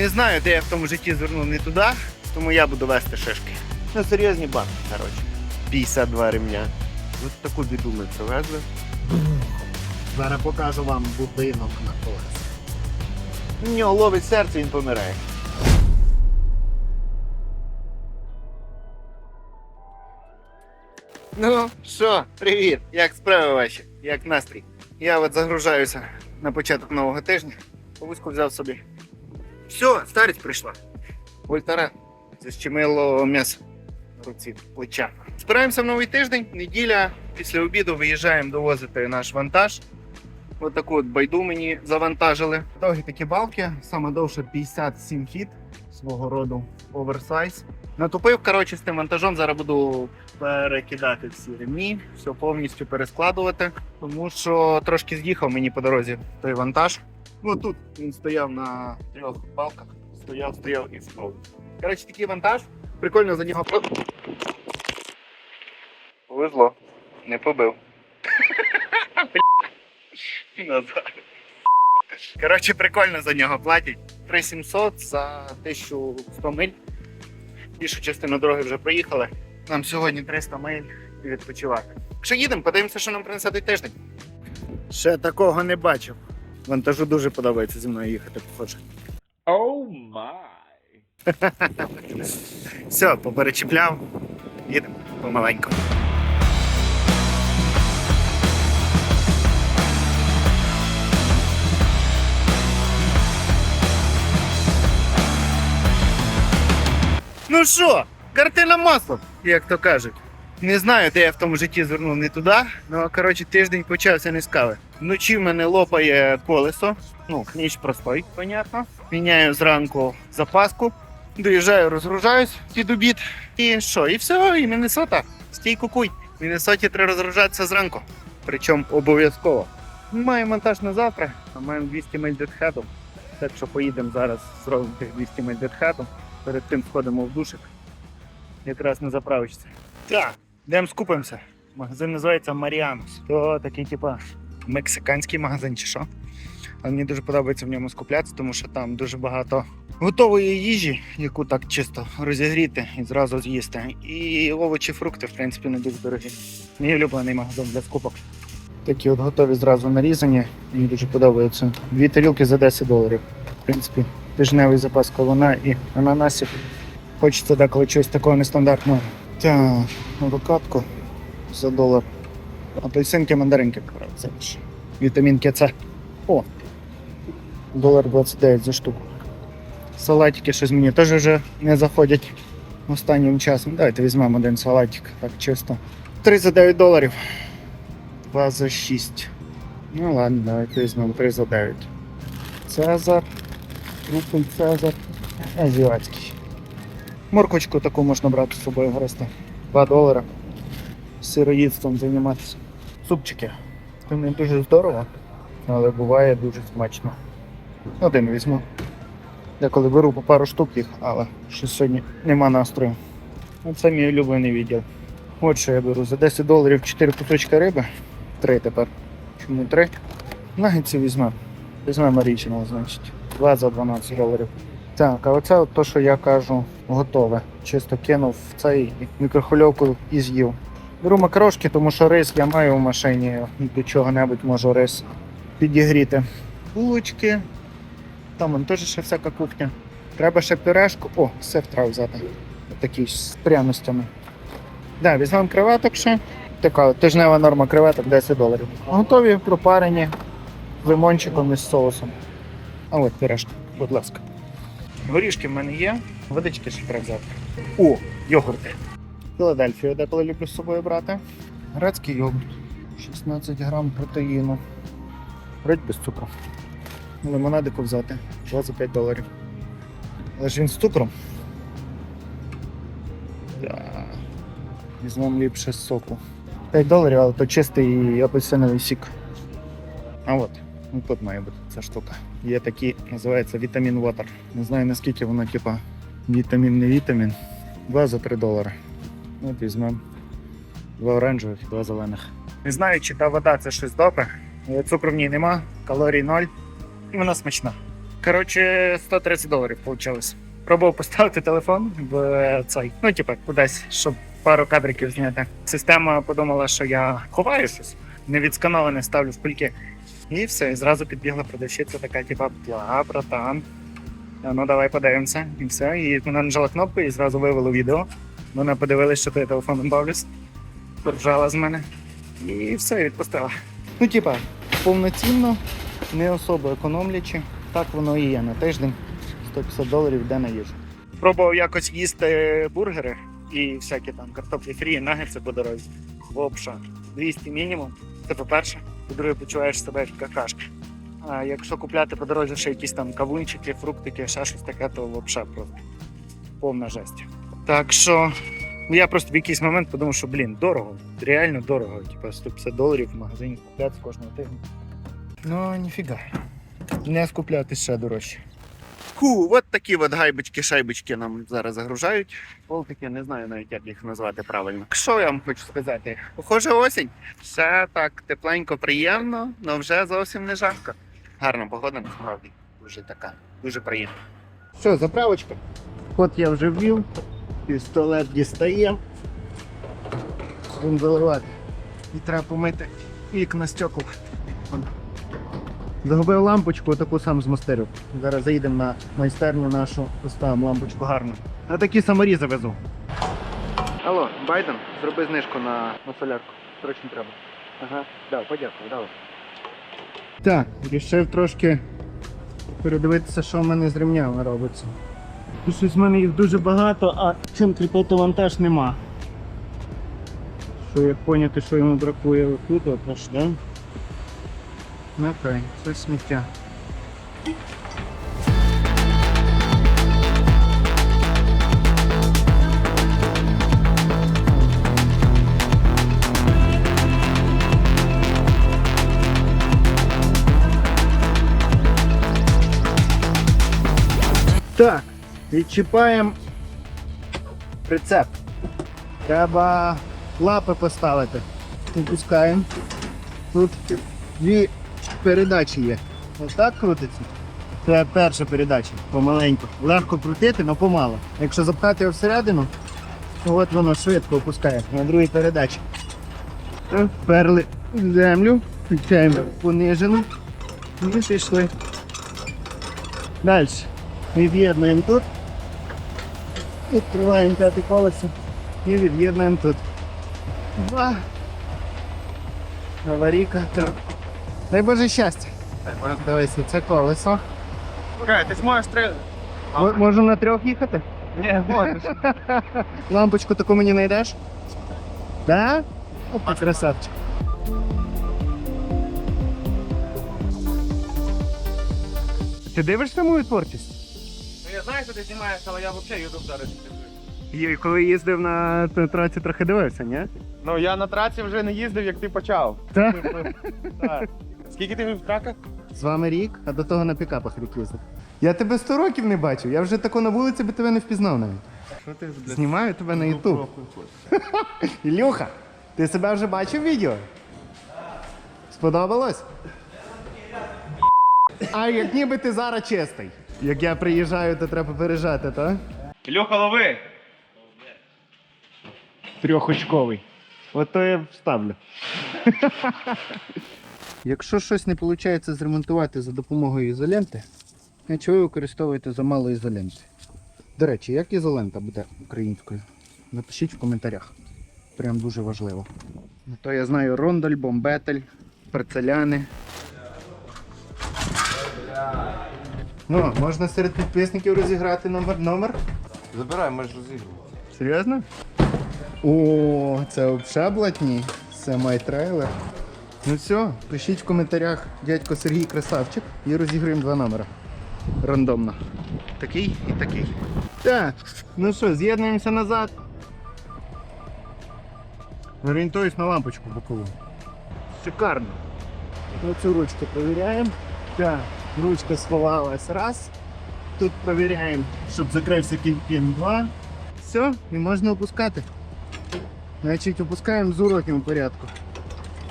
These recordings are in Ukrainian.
Не знаю, де я в тому житті звернув не туди, тому я буду вести шишки. Ну, серйозні банки, коротше. 52 ремня. Ось таку біду ми привезли. Зараз покажу вам будинок на колесі. У нього ловить серце, він помирає. Ну, що, привіт! Як справи ваші? Як настрій? Я от загружаюся на початок нового тижня. Повузьку взяв собі. Все, старість прийшла. Вольтара. Защемило м'ясо. Руці, плеча. Збираємося в новий тиждень, неділя. Після обіду виїжджаємо довозити наш вантаж. Ось таку от байду мені завантажили. Довгі такі балки, саме довше 57 фіт свого роду оверсайз. Натупив, коротше, з тим вантажом. Зараз буду перекидати всі ремні, все повністю перескладувати, тому що трошки з'їхав мені по дорозі той вантаж. Ну тут він стояв на трьох балках, стояв, стояв і впав. Коротше, такий вантаж. Прикольно за нього. Повезло, не побив. Назад. Коротше, прикольно за нього платять. 3700 за 1100 миль. Більшу частину дороги вже проїхали. Нам сьогодні 300 миль і відпочивати. Якщо їдемо, подивимося, що нам принесе той тиждень. Ще такого не бачив. Вантажу дуже подобається зі мною їхати, похоже. Oh my. Все, поперечіпляв. Їдемо помаленьку. Ну що, картина маслом, як то кажуть. Не знаю, де я в тому житті звернув не туди. Ну, коротше, тиждень почався не з кави. Вночі в мене лопає колесо. Ну, ніч простой, понятно. Міняю зранку запаску. Доїжджаю, розгружаюсь під обід. І що? І все, і Міннесота. Стій кукуй. В Міннесоті треба розгружатися зранку. Причому обов'язково. Маємо монтаж на завтра, а маємо 200 миль дедхеду. Так що поїдемо зараз, зробимо тих 200 миль дедхеду. Перед тим входимо в душик. Якраз не заправишся. Так, йдемо скупимося. Магазин називається Маріанус. То такий, типа, мексиканський магазин чи що. Але мені дуже подобається в ньому скуплятися, тому що там дуже багато готової їжі, яку так чисто розігріти і зразу з'їсти. І овочі, фрукти, в принципі, не дуже дорогі. Мій улюблений магазин для скупок. Такі от готові зразу нарізані. Мені дуже подобаються. Дві тарілки за 10 доларів. В принципі, тижневий запас кавуна і ананасів. Хочеться деколи чогось такого нестандартного. Так, авокадку за долар. Апельсинки, мандаринки, це. Вітамінки С. О, долар 29 за штуку. Салатики щось мені теж вже не заходять останнім часом. Давайте візьмемо один салатик, так чисто. 3 за 9 доларів. 2 за 6. Ну ладно, давайте візьмемо 3 за 9. Цезар. Рупель Цезар. Азіатський. Морквочку таку можна брати з собою грести. 2 долара. Сироїдством займатися. Супчики. Не дуже здорово, але буває дуже смачно. Один візьму. Я коли беру по пару штук їх, але щось сьогодні нема настрою. Ну, Це мій улюблений відділ. От що я беру. За 10 доларів 4 кусочки риби. Три тепер. Чому три? Нагетсі візьмемо. Візьмемо оригінал, значить. Два за 12 доларів. Так, а оце от то, що я кажу, готове. Чисто кинув в цей мікрохвильовку і з'їв. Беру макарошки, тому що рис я маю в машині. До чого-небудь можу рис підігріти. Булочки. Там вон теж ще всяка кухня. Треба ще пюрешку. О, сир треба взяти. Такий з пряностями. Да, візьмемо креветок ще. Така тижнева норма креветок 10 доларів. Готові пропарені лимончиком і з соусом. А от пюрешка, будь ласка. Горішки в мене є, водички ще треба взяти. О, йогурти. Філадельфію деколи люблю з собою брати. Грецький йогурт. 16 грам протеїну. Вроді без цукру. Лимонадику взяти. 25 доларів. Але ж він з цукром. Да. Візьмемо ліпше з соку. 5 доларів, але то чистий апельсиновий сік. А от, ну тут має бути ця штука. Є такий, називається вітамін Water. Не знаю наскільки воно, типа, вітамін, не вітамін. 2 за 3 долари. От візьмемо. Два оранжевих, два зелених. Не знаю, чи та вода це щось добре, цукру в ній нема, калорій ноль. І вона смачна. Коротше, 130 доларів вийшло. Пробував поставити телефон в е, цей, ну, типа, кудись, щоб пару кадриків зняти. Система подумала, що я ховаю щось, не відскановане ставлю в кульки. І все, і зразу підбігла продавщиця, така, типа, а, братан. Ну давай подивимося. І все. І вона нажала кнопку і зразу вивела відео. Вона подивилась, що я телефоном бавлюсь, поржала з мене. І все, і відпустила. Ну, типа, повноцінно, не особо економлячи. Так воно і є на тиждень. 150 доларів йде на їжу. Пробував якось їсти бургери і всякі там картоплі фрі, нагетси по дорозі. Вопша. 200 мінімум. Це по-перше. По-друге, почуваєш себе як какашка. А якщо купляти по дорозі ще якісь там кавунчики, фруктики, ще щось таке, то взагалі просто повна жесть. Так що ну, я просто в якийсь момент подумав, що блін, дорого, реально дорого. Типа 150 доларів в магазині купляти кожного тижня. Ну, ніфіга. Не скупляти ще дорожче. Ху, от такі от гайбочки-шайбочки нам зараз загружають. Полтики, не знаю навіть, як їх назвати правильно. Що я вам хочу сказати? Похоже, осінь. Все так тепленько, приємно, але вже зовсім не жарко. Гарна погода, насправді. Дуже така, дуже приємна. Що, заправочка? От я вже ввів, пістолет дістаємо. Будемо заливати. І треба помити вікна стекол. Загубив лампочку, таку сам змастерив. Зараз заїдемо на майстерню нашу, поставимо лампочку гарну. А такі саморізи везу. Алло, Байден, зроби знижку на, на солярку. Срочно треба. Ага, да, подякую, давай. Так, рішив трошки передивитися, що в мене з ремнями робиться. Щось в мене їх дуже багато, а чим кріпити вантаж нема. Що як поняти, що йому бракує тут, аж, да? Ну, Окей, це сміття. Так, відчіпаємо прицеп. Треба лапи поставити. Опускаємо. Тут дві передачі є. Ось так крутиться. Це перша передача, помаленьку. Легко крутити, але помало. Якщо запхати його всередину, от воно швидко опускає на другій передачі. Вперли землю, включаємо понижену і пішли. Далі. Від'єднуємо тут. Відкриваємо п'яте колесо і від'єднуємо тут. Два. Аварійка. Дай Боже щастя. Дивись, це колесо. Окей, ти зможеш три. М- Можу на трьох їхати? Ні, можеш. Лампочку таку мені знайдеш? Да? Опа, красавчик. Ти дивишся мою творчість? Ну я знаю, що ти знімаєш, але я взагалі ютуб зараз дивлюсь. І коли їздив на т- траці, трохи дивився, ні? Ну я на траці вже не їздив, як ти почав. Так. Так. Скільки ти в траках? З вами рік, а до того на пікапах рік їздив. Я тебе 100 років не бачив, я вже тако на вулиці би тебе не впізнав навіть. Що ти Знімаю тебе на Ютуб. Ілюха, ти себе вже бачив в відео? Сподобалось? А як ніби ти зараз чистий. Як я приїжджаю, то треба пережати, так? Ілюха, лови! Трьохочковий. От то я вставлю. Якщо щось не виходить зремонтувати за допомогою ізоленти, значить ви використовуєте замало ізоленти. До речі, як ізолента буде українською? Напишіть в коментарях. Прям дуже важливо. Ну, То я знаю рондаль, бомбетель, парцеляни. Ну, можна серед підписників розіграти номер. номер? Забирай, ми ж розігруємо. Серйозно? О, це взагалі блатні. Це май трейлер. Ну все, пишіть в коментарях дядько Сергій Красавчик і розіграємо два номера. Рандомно. Такий і такий. Так, ну що, з'єднуємося назад. Орієнтуюсь на лампочку бокову. Шикарно. Оцю ручку перевіряємо. Так, ручка сховалась. Раз. Тут перевіряємо, щоб закрився кінь 2. Все, і можна опускати. Значить, опускаємо в зворотньому порядку.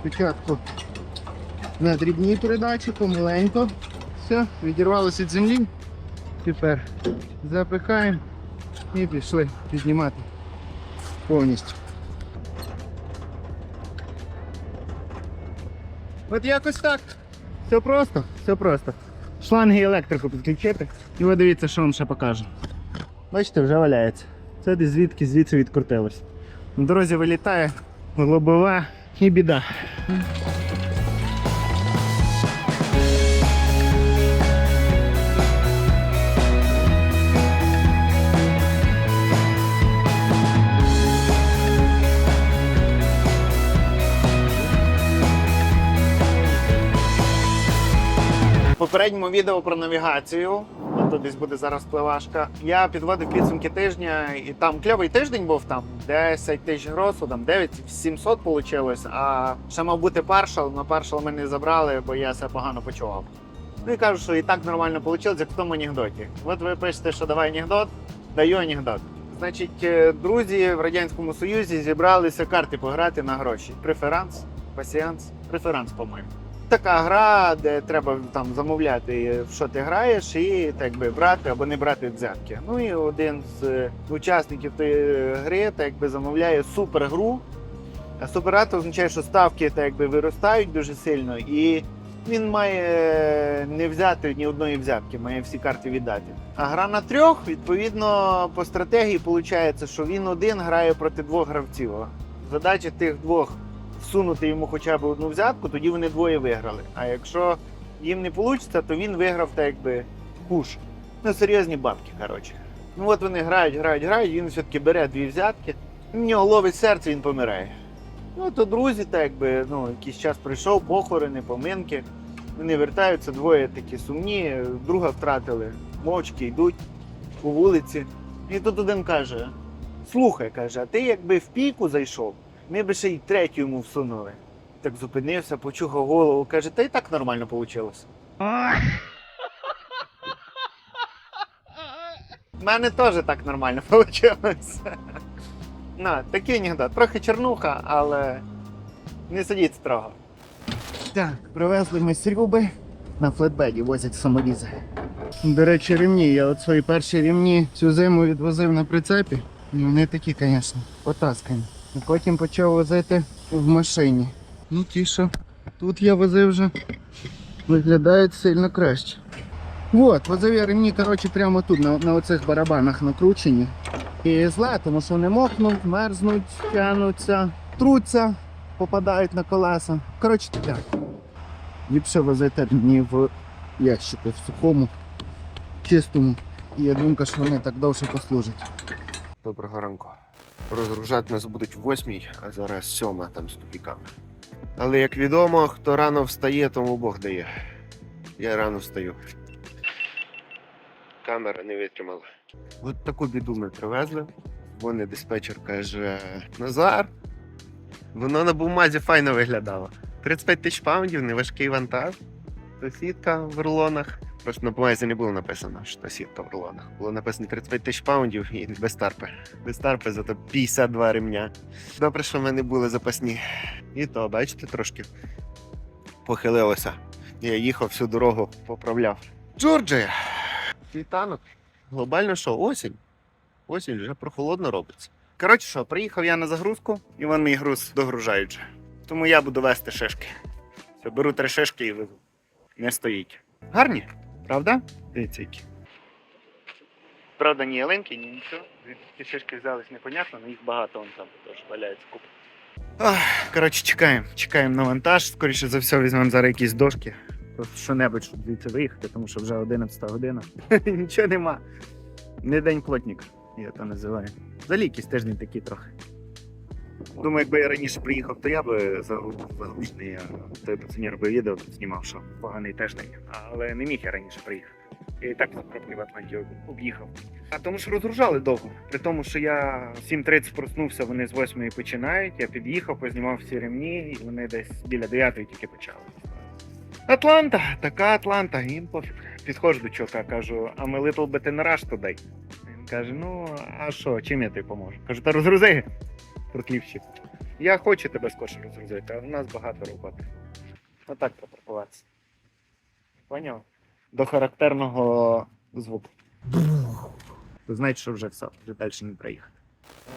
Спочатку на дрібній передачі, помаленько. Все, відірвалося від землі. Тепер запихаємо і пішли піднімати повністю. От якось так. Все просто, все просто. Шланги електрику підключити. І ви дивіться, що вам ще покажу. Бачите, вже валяється. Це десь звідки звідси відкрутилось. На дорозі вилітає лобова і біда. Попередньому відео про навігацію, тут десь буде зараз пливашка. Я підводив підсумки тижня, і там кльовий тиждень був там 10 тисяч гросу, там 9700 вийшло. А ще мав бути паршал, але паршал ми не забрали, бо я себе погано почував. Ну і кажу, що і так нормально вийшло, як в тому анекдоті. От ви пишете, що давай анекдот, даю анекдот. Значить, е, друзі в Радянському Союзі зібралися карти пограти на гроші. Преферанс, пасіанс, преферанс, по-моєму така гра, де треба там замовляти, що ти граєш, і так би брати або не брати взятки. Ну і один з е, учасників тої гри так би замовляє супергру. А супергра означає, що ставки так би виростають дуже сильно, і він має е, не взяти ні одної взятки, має всі карти віддати. А гра на трьох, відповідно, по стратегії виходить, що він один грає проти двох гравців. Задача тих двох всунути йому хоча б одну взятку, тоді вони двоє виграли. А якщо їм не вийде, то він виграв так якби куш. Ну, серйозні бабки, коротше. Ну от вони грають, грають, грають, він все-таки бере дві взятки, в нього ловить серце, він помирає. Ну, то друзі, так якби, ну, якийсь час прийшов, похорони, поминки. Вони вертаються, двоє такі сумні, друга втратили, мовчки йдуть по вулиці. І тут один каже: слухай, каже, а ти якби в піку зайшов, ми би ще й третю йому всунули. Так зупинився, почухав голову, каже, та й так нормально вийшло. У мене теж так нормально вийшло. На, такий анекдот. Трохи чернуха, але не сидіть строго. Так, привезли ми срюби на флетбеді, возять саморізи. До речі, рівні. Я от свої перші рівні цю зиму відвозив на прицепі. І вони такі, звісно, потаскані. Потім почав возити в машині. Ну, ті, що тут я возив вже, виглядають сильно краще. От, возив я ремні, коротше, прямо тут, на, на оцих барабанах накручені. І зле, тому що вони мокнуть, мерзнуть, тянуться, труться, попадають на колеса. Коротше, таке. Ліпше возити ремні в ящику, в сухому, чистому. І я думаю, що вони так довше послужать. Доброго ранку. Розгружати нас будуть восьмій, а зараз сьома там з тупіками. Але як відомо, хто рано встає, тому Бог дає. Я рано встаю. Камера не витримала. От таку біду ми привезли. Вони диспетчер каже: Назар, воно на бумазі файно виглядало. 35 тисяч паундів, неважкий вантаж. Сусідка в рулонах. Просто на бумазі не було написано, що сітка в рулонах. Було написано 35 тисяч паундів і без тарпи. Без тарпи, зато 52 ремня. Добре, що в мене були запасні. І то, бачите, трошки похилилося. Я їхав всю дорогу, поправляв. Джорджія! Світанок. Глобально що, осінь? Осінь вже прохолодно робиться. Коротше що, приїхав я на загрузку, і вон мій груз догружають. Тому я буду вести шишки. Все, беру три шишки і везу. Не стоїть. Гарні, правда? Дивіться які. Правда, ні ялинки, ні нічого. Ті шишки взялись, непонятно, але їх багато вон там теж валяється купа. Ах, Коротше, чекаємо. Чекаємо на вантаж. Скоріше за все, візьмемо зараз якісь дошки. Просто що-небудь, щоб звідси виїхати, тому що вже 11 година. Нічого нема. Не день плотник, я то називаю. Взагалі якийсь тиждень такий трохи. Думаю, якби я раніше приїхав, то я би загружений. Той пацанір би відео тут знімав, що поганий тиждень. Але не міг я раніше приїхати. І так за пробки в Атланті об'їхав. А тому що розгружали довго. При тому, що я в 7.30 проснувся, вони з 8 починають. Я під'їхав, познімав всі ремні, і вони десь біля 9 тільки почали. Атланта, така Атланта, їм пофіг. Підходжу до чувака, кажу, а ми little bit in rush today. Він каже: ну, а що, чим я тобі поможу? Кажу, та розгрузи, протлівщик. Я хочу тебе скорше розгрузити, а в нас багато роботи. Отак попаркуватися. Поняв? до характерного звуку. То що вже все, вже далі не приїхати.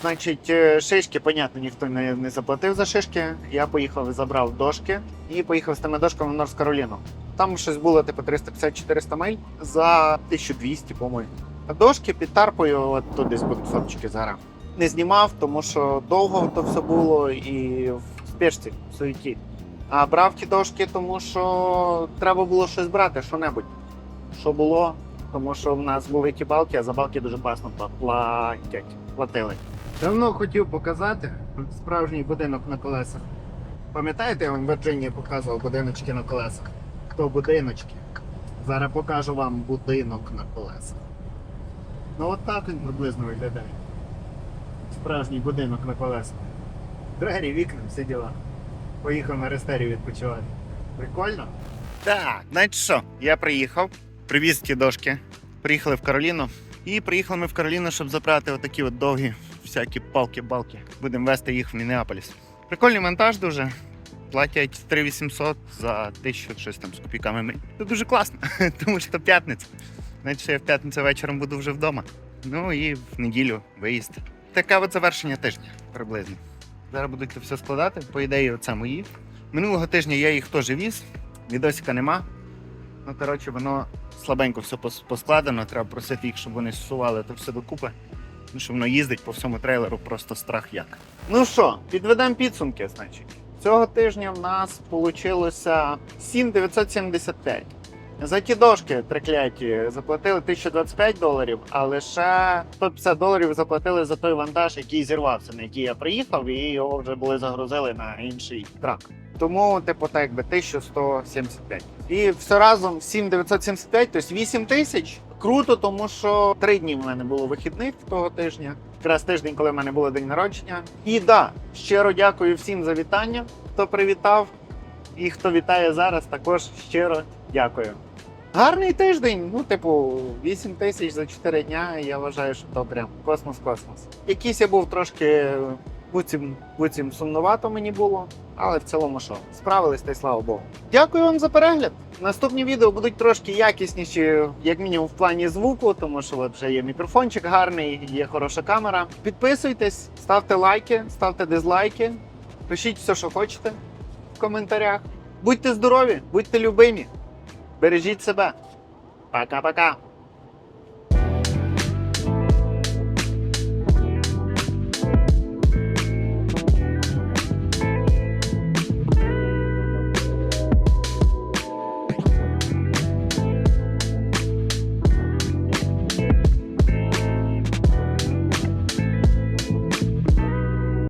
Значить, е, шишки, понятно, ніхто не, не заплатив за шишки. Я поїхав і забрав дошки і поїхав з тими дошками в Норс Кароліну. Там щось було типу 350-400 миль за 1200, по-моєму. Дошки під тарпою, от тут десь будуть фоточки зараз. Не знімав, тому що довго то все було і в спешці, в суеті. А брав ті дошки, тому що треба було щось брати, що-небудь. Що було, тому що в нас були ті балки, а за балки дуже класно платять. Платили. Давно хотів показати справжній будинок на колесах. Пам'ятаєте, я вам в Вірджинії показував будиночки на колесах? Хто будиночки? Зараз покажу вам будинок на колесах. Ну от так він приблизно виглядає. Справжній будинок на колесах. Двері, вікна, всі діла. Поїхав на рестері відпочивати. Прикольно? Так, знаєте що? Я приїхав, привіз ті дошки. Приїхали в Кароліну. І приїхали ми в Кароліну, щоб забрати отакі от довгі всякі палки-балки. Будемо вести їх в Мінеаполіс. Прикольний монтаж дуже. Платять 3800 за 1000 щось там з копійками. Це дуже класно, тому що п'ятниця. Значить, я в п'ятницю вечором буду вже вдома. Ну і в неділю виїзд. Таке от завершення тижня приблизно. Зараз будуть це все складати. По ідеї, оце мої. Минулого тижня я їх теж віз, відосика нема. Ну, коротше, воно слабенько все поскладено, треба просити їх, щоб вони всували це все докупи. Ну, що воно їздить по всьому трейлеру, просто страх як. Ну що, підведемо підсумки, значить. Цього тижня в нас вийшло 7975. За ті дошки трикляті заплатили 1025 доларів, а лише 150 доларів заплатили за той вантаж, який зірвався, на який я приїхав, і його вже були загрузили на інший трак. Тому, типу, так якби 1175. І все разом 7975, тобто 8 тисяч. Круто, тому що три дні в мене було вихідних того тижня. Якраз тиждень, коли в мене було день народження. І да, щиро дякую всім за вітання, хто привітав. І хто вітає зараз, також щиро дякую. Гарний тиждень. Ну, типу, 8 тисяч за 4 дня. Я вважаю, що то прям космос-космос. Якийсь я був трошки буцім, буцім сумнувато мені було, але в цілому що, справились та й слава Богу. Дякую вам за перегляд. Наступні відео будуть трошки якісніші, як мінімум в плані звуку, тому що от вже є мікрофончик гарний, є хороша камера. Підписуйтесь, ставте лайки, ставте дизлайки, пишіть все, що хочете в коментарях. Будьте здорові, будьте любимі, бережіть себе. Пока-пока.